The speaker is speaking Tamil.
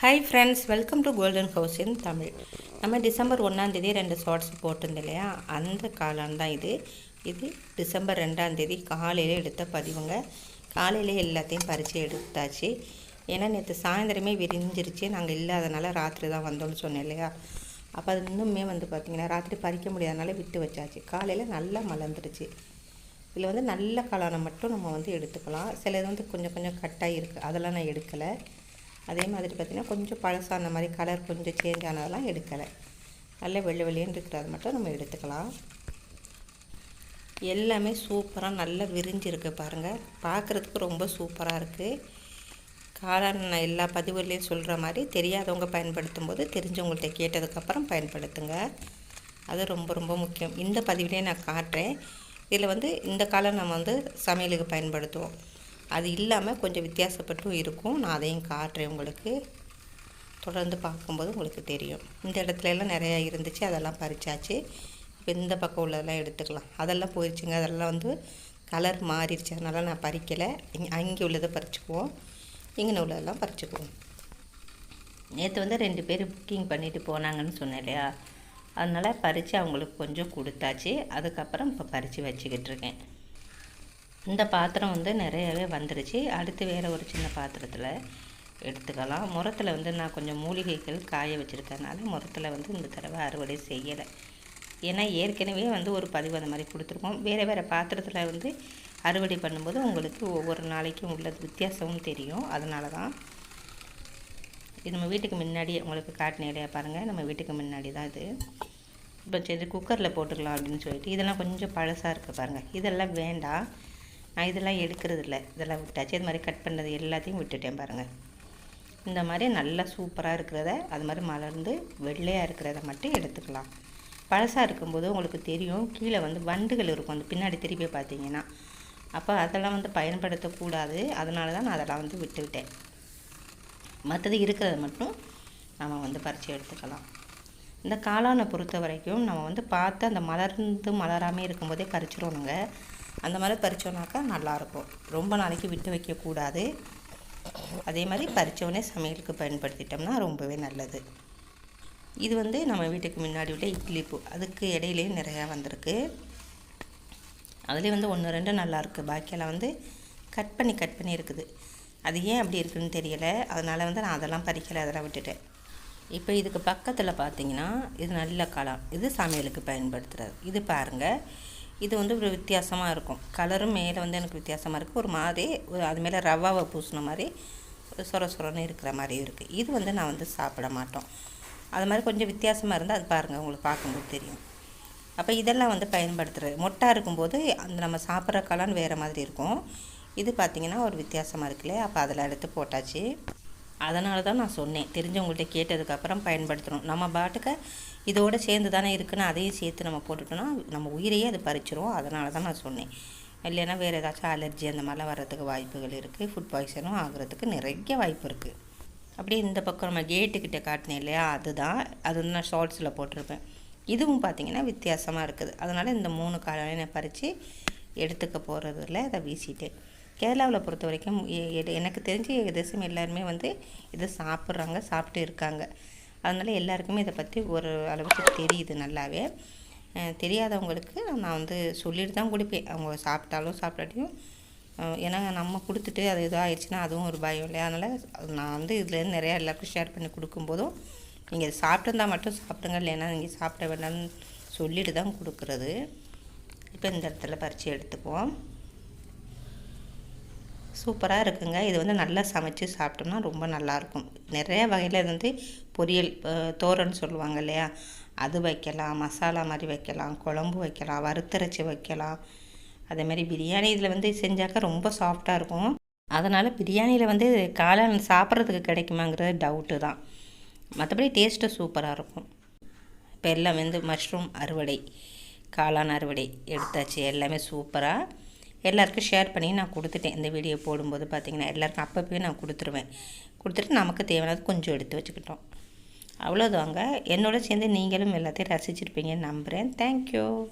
Hi friends welcome to golden house in Tamil நம்ம டிசம்பர் ஒன்றாந்தேதி ரெண்டு ஷார்ட்ஸ் போட்டிருந்தோம் இல்லையா? அந்த காலம் தான் இது. இது டிசம்பர் ரெண்டாந்தேதி காலையில் எடுத்த பதிவுங்க. காலையிலே எல்லாத்தையும் பறித்து எடுத்தாச்சு. ஏன்னா நேற்று சாயந்தரமே விரிஞ்சிருச்சு. நாங்கள் இல்லாதனால ராத்திரி தான் வந்தோம்னு சொன்னேன் இல்லையா? அப்போ அது இன்னுமே வந்து பார்த்திங்கன்னா ராத்திரி பறிக்க முடியாதனால விட்டு வச்சாச்சு. காலையில் நல்லா மலர்ந்துருச்சு. இதில் வந்து நல்ல காளானை மட்டும் நம்ம வந்து எடுத்துக்கலாம். சில இது வந்து கொஞ்சம் கொஞ்சம் கட்டாக இருக்குது அதெல்லாம் நான் எடுக்கலை. அதே மாதிரி பார்த்திங்கன்னா கொஞ்சம் பழசான மாதிரி கலர் கொஞ்சம் சேஞ்ச் ஆனதெல்லாம் எடுக்கலை. நல்ல வெள்ளை வெளியேன்னு இருக்கிறது மட்டும் நம்ம எடுத்துக்கலாம். எல்லாமே சூப்பராக நல்லா விரிஞ்சிருக்கு பாருங்கள் பார்க்குறதுக்கு ரொம்ப சூப்பராக இருக்குது காளான் நான் எல்லா பதிவுகளையும் சொல்கிற மாதிரி தெரியாதவங்க பயன்படுத்தும் போது தெரிஞ்சவங்கள்ட்ட கேட்டதுக்கப்புறம் பயன்படுத்துங்க. அது ரொம்ப ரொம்ப முக்கியம். இந்த பதிவிலே நான் காட்டுறேன். இதில் வந்து இந்த காலம் நம்ம வந்து சமையலுக்கு பயன்படுத்துவோம். அது இல்லாமல் கொஞ்சம் வித்தியாசப்பட்டும் இருக்கும். நான் அதையும் காட்டுறேன் உங்களுக்கு. தொடர்ந்து பார்க்கும்போது உங்களுக்கு தெரியும். இந்த இடத்துல எல்லாம் நிறையா இருந்துச்சு. அதெல்லாம் பறிச்சாச்சு. இப்போ இந்த பக்கம் உள்ளதெல்லாம் எடுத்துக்கலாம். அதெல்லாம் போயிடுச்சுங்க அதெல்லாம் வந்து கலர் மாறிடுச்சு. அதனால் நான் பறிக்கலை. இங்கே அங்கே உள்ளதை பறிச்சுக்குவோம். இங்கே உள்ளதெல்லாம் பறிச்சுக்குவோம். நேற்று வந்து ரெண்டு பேர் புக்கிங் பண்ணிவிட்டு போனாங்கன்னு சொன்னேன் இல்லையா? அதனால் பறித்து அவங்களுக்கு கொஞ்சம் கொடுத்தாச்சு. அதுக்கப்புறம் இப்போ பறித்து வச்சுக்கிட்டு இருக்கேன். இந்த பாத்திரம் வந்து நிறையவே வந்துருச்சு. அடுத்து வேறு ஒரு சின்ன பாத்திரத்தில் எடுத்துக்கலாம். முரத்தில் வந்து நான் கொஞ்சம் மூலிகைகள் காய வச்சுருக்கனால முரத்தில் வந்து இந்த தடவை அறுவடை செய்யலை. ஏன்னா ஏற்கனவே வந்து ஒரு பதிவு அந்த மாதிரி கொடுத்துருக்கோம். வேறு வேறு பாத்திரத்தில் வந்து அறுவடை பண்ணும்போது உங்களுக்கு ஒவ்வொரு நாளைக்கும் உள்ளது வித்தியாசமும் தெரியும். அதனால தான் இது நம்ம வீட்டுக்கு முன்னாடி உங்களுக்கு காட்டின இல்லையா பாருங்கள் நம்ம வீட்டுக்கு முன்னாடி தான் இது. இப்போ சரி குக்கரில் போட்டுக்கலாம் அப்படின்னு சொல்லிட்டு. இதெல்லாம் கொஞ்சம் பழசாக இருக்குது பாருங்கள் இதெல்லாம் வேண்டாம். நான் இதெல்லாம் எடுக்கிறது இல்லை இதெல்லாம் விட்டாச்சு. இது மாதிரி கட் பண்ணது எல்லாத்தையும் விட்டுட்டேன் பாருங்கள் இந்த மாதிரி நல்லா சூப்பராக இருக்கிறத அது மாதிரி மலர்ந்து வெள்ளையாக இருக்கிறத மட்டும் எடுத்துக்கலாம். பழசாக இருக்கும்போது உங்களுக்கு தெரியும் கீழே வந்து வண்டுகள் இருக்கும். அந்த பின்னாடி திருப்பி பார்த்தீங்கன்னா. அப்போ அதெல்லாம் வந்து பயன்படுத்தக்கூடாது. அதனால தான் நான் அதெல்லாம் வந்து விட்டுவிட்டேன். மற்றது இருக்கிறத மட்டும் நம்ம வந்து பறித்து எடுத்துக்கலாம். இந்த காளானை பொறுத்த வரைக்கும் நம்ம வந்து பார்த்து அந்த மலர்ந்து மலராமே இருக்கும்போதே பறிச்சிடணுங்க. அந்த மாதிரி பறித்தோன்னாக்கா நல்லாயிருக்கும். ரொம்ப நாளைக்கு விட்டு வைக்கக்கூடாது. அதே மாதிரி பறித்தோடனே சமையலுக்கு பயன்படுத்திட்டோம்னா ரொம்பவே நல்லது. இது வந்து நம்ம வீட்டுக்கு முன்னாடி உள்ள இட்லி பூ அதுக்கு இடையிலேயும் நிறையா வந்திருக்கு. அதுலேயும் வந்து ஒன்று ரெண்டு நல்லாயிருக்கு. பாக்கியெல்லாம் வந்து கட் பண்ணி கட் பண்ணி இருக்குது. அது ஏன் அப்படி இருக்குதுன்னு தெரியலை. அதனால் வந்து நான் அதெல்லாம் பறிக்கலை அதெல்லாம் விட்டுட்டேன். இப்போ இதுக்கு பக்கத்தில் பார்த்தீங்கன்னா இது நல்ல களம் இது சமையலுக்கு பயன்படுத்துகிறது இது பாருங்கள் இது வந்து ஒரு வித்தியாசமாக இருக்கும். கலரும் மேலே வந்து எனக்கு வித்தியாசமாக இருக்குது ஒரு மாதிரி அது மேலே ரவாவை பூசின மாதிரி சொர சொரன்னு இருக்கிற மாதிரி இருக்குது இது வந்து நான் வந்து சாப்பிட மாட்டோம். அது மாதிரி கொஞ்சம் வித்தியாசமாக இருந்தால் அது பாருங்கள் உங்களுக்கு பார்க்கும்போது தெரியும். அப்போ இதெல்லாம் வந்து பயன்படுத்துகிறது மொட்டாக இருக்கும்போது அந்த நம்ம சாப்பிட்ற கலான்னு வேறு மாதிரி இருக்கும். இது பார்த்திங்கன்னா ஒரு வித்தியாசமாக இருக்குல்ல அப்போ அதில் எடுத்து போட்டாச்சு. அதனால தான் நான் சொன்னேன். தெரிஞ்சவங்கள்ட்ட கேட்டதுக்கப்புறம் பயன்படுத்தணும். நம்ம பாட்டுக்கு இதோடு சேர்ந்து தானே இருக்குன்னு அதையும் சேர்த்து நம்ம போட்டுட்டோம்னா நம்ம உயிரையே அது பறிச்சிரும். அதனால தான் நான் சொன்னேன். இல்லைன்னா வேறு ஏதாச்சும் அலர்ஜி அந்த மாதிரிலாம் வர்றதுக்கு வாய்ப்புகள் இருக்குது ஃபுட் பாய்சனும் ஆகிறதுக்கு நிறைய வாய்ப்பு இருக்குது அப்படியே இந்த பக்கம் நம்ம கேட்டுக்கிட்ட காட்டினேன் இல்லையா? அதுதான். அது வந்து நான் ஷார்ட்ஸில் போட்டிருப்பேன். இதுவும் பார்த்திங்கன்னா வித்தியாசமாக இருக்குது. அதனால் இந்த மூணு காலையில் நான் பறித்து எடுத்துக்க போகிறதில்ல அதை வீசிட்டேன். கேரளாவில் பொறுத்த வரைக்கும் எனக்கு தெரிஞ்சு தேசம் எல்லாருமே வந்து இதை சாப்பிட்றாங்க சாப்பிட்டு இருக்காங்க. அதனால் எல்லாருக்குமே இதை பற்றி ஒரு அளவுக்கு தெரியுது நல்லாவே. தெரியாதவங்களுக்கு நான் வந்து சொல்லிட்டு தான் கொடுப்பேன். அவங்க சாப்பிட்டாலும் சாப்பிட்டாட்டியும் ஏன்னா நம்ம கொடுத்துட்டு அது எதுவும் ஆயிடுச்சுன்னா அதுவும் ஒரு பயம் இல்லையா? அதனால் நான் வந்து இதுலேருந்து நிறையா எல்லாருக்கும் ஷேர் பண்ணி கொடுக்கும்போதும் நீங்கள் சாப்பிட்டுருந்தா மட்டும் சாப்பிடுங்க இல்லைன்னா நீங்கள் சாப்பிட வேண்டாம்னு சொல்லிட்டு தான் கொடுக்குறது. இப்போ இந்த இடத்துல பறித்து எடுத்துக்குவோம். சூப்பராக இருக்குங்க. இது வந்து நல்லா சமைச்சு சாப்பிட்டோம்னா ரொம்ப நல்லாயிருக்கும். நிறைய வகையில் வந்து பொரியல் தோரன் சொல்லுவாங்க இல்லையா? அது வைக்கலாம் மசாலா மாதிரி வைக்கலாம் குழம்பு வைக்கலாம் வறுத்தரைச்சி வைக்கலாம். அதேமாரி பிரியாணி இதில் வந்து செஞ்சாக்கா ரொம்ப சாஃப்டாக இருக்கும். அதனால் பிரியாணியில் வந்து காளான் சாப்பிட்றதுக்கு கிடைக்குமாங்கிறது டவுட்டு தான். மற்றபடி டேஸ்ட்டு சூப்பராக இருக்கும். இப்போ எல்லாம் வந்து மஷ்ரூம் அறுவடை காளான் அறுவடை எடுத்தாச்சு. எல்லாமே சூப்பராக எல்லாருக்கும் ஷேர் பண்ணி நான் கொடுத்துட்டேன். இந்த வீடியோ போடும்போது பார்த்திங்கன்னா எல்லாருக்கும் அப்பப்போ நான் கொடுத்துருவேன். கொடுத்துட்டு நமக்கு தேவையானது கொஞ்சம் எடுத்து வச்சுக்கிட்டோம். அவ்வளோதாங்க என்னோட சேர்ந்து நீங்களும் எல்லாத்தையும் ரசிச்சிருப்பீங்கன்னு நம்புகிறேன் தேங்க்யூ